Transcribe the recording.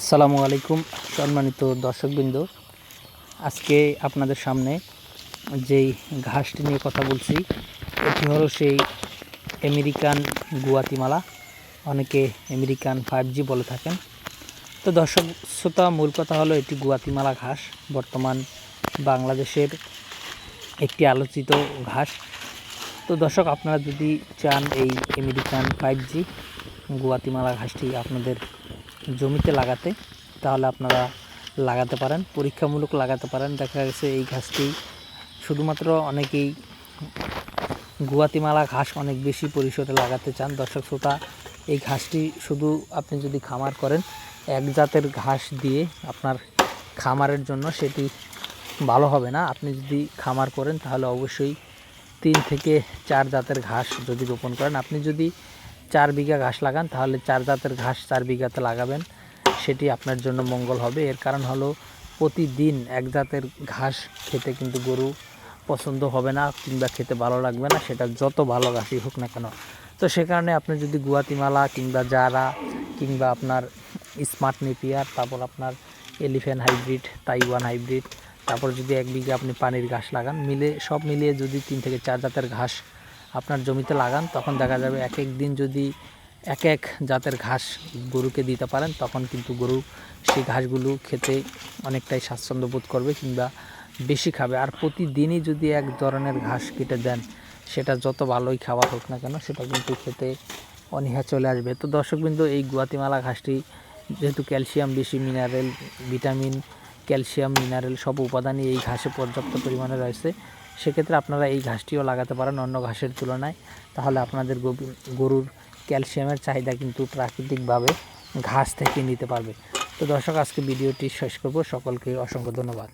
আসসালামু আলাইকুম, সম্মানিত দর্শকবৃন্দ। আজকে আপনাদের সামনে যেই ঘাসটি নিয়ে কথা বলছি, এটি হলো সেই আমেরিকান গুয়াতিমালা। অনেকে আমেরিকান ফাইভ জি বলে থাকেন। তো দর্শক, শ্রোতা, মূল কথা হলো এটি গুয়াতিমালা ঘাস। বর্তমান বাংলাদেশের একটি আলোচিত ঘাস। তো দর্শক, আপনারা যদি চান এই আমেরিকান ফাইভ জি গুয়াতিমালা ঘাসটি আপনাদের জমিতে লাগাতে, তাহলে আপনারা লাগাতে পারেন, পরীক্ষামূলক লাগাতে পারেন। দেখা গেছে এই ঘাসটি শুধুমাত্র অনেকেই গুয়াতিমালা ঘাস অনেক বেশি পরিসরে লাগাতে চান। দর্শক শ্রোতা, এই ঘাসটি শুধু আপনি যদি খামার করেন, এক জাতের ঘাস দিয়ে আপনার খামারের জন্য সেটি ভালো হবে না। আপনি যদি খামার করেন, তাহলে অবশ্যই তিন থেকে চার জাতের ঘাস যদি রোপণ করেন। আপনি যদি চার বিঘা ঘাস লাগান, তাহলে চার জাতের ঘাস চার বিঘাতে লাগাবেন। সেটি আপনার জন্য মঙ্গল হবে। এর কারণ হলো প্রতিদিন এক জাতের ঘাস খেতে কিন্তু গরু পছন্দ হবে না কিংবা খেতে ভালো লাগবে না, সেটা যত ভালো ঘাসই হোক না কেন। তো সে কারণে আপনি যদি গুয়াতিমালা কিংবা জারা কিংবা আপনার স্মার্ট নেপিয়ার, তারপর আপনার এলিফ্যান্ট হাইব্রিড, তাইওয়ান হাইব্রিড, তারপর যদি এক বিঘা আপনি পানির ঘাস লাগান, মিলে সব মিলিয়ে যদি তিন থেকে চার জাতের ঘাস আপনার জমিতে লাগান, তখন দেখা যাবে এক এক দিন যদি এক এক জাতের ঘাস গরুকে দিতে পারেন, তখন কিন্তু গরু সেই ঘাসগুলো খেতে অনেকটাই স্বাচ্ছন্দ্য বোধ করবে কিংবা বেশি খাবে। আর প্রতিদিনই যদি এক ধরনের ঘাস কেটে দেন, সেটা যত ভালোই খাবার হোক না কেন, সেটা কিন্তু খেতে অনীহা চলে আসবে। তো দর্শকবৃন্দ, এই গুয়াতিমালা ঘাসটি যেহেতু ক্যালসিয়াম বেশি, মিনারেল, ভিটামিন ক্যালসিয়াম, মিনারেল সব উপাদানই এই ঘাসে পর্যাপ্ত পরিমাণে রয়েছে। সেক্ষেত্রে আপনারা এই ঘাসটিও লাগাতে পারেন অন্য ঘাসের তুলনায়। তাহলে আপনাদের গরু- গরুর ক্যালসিয়ামের চাহিদা কিন্তু প্রাকৃতিকভাবে ঘাস থেকে নিতে পারবে। তো দর্শক, আজকে ভিডিওটি শেষ করব। সকলকে অসংখ্য ধন্যবাদ।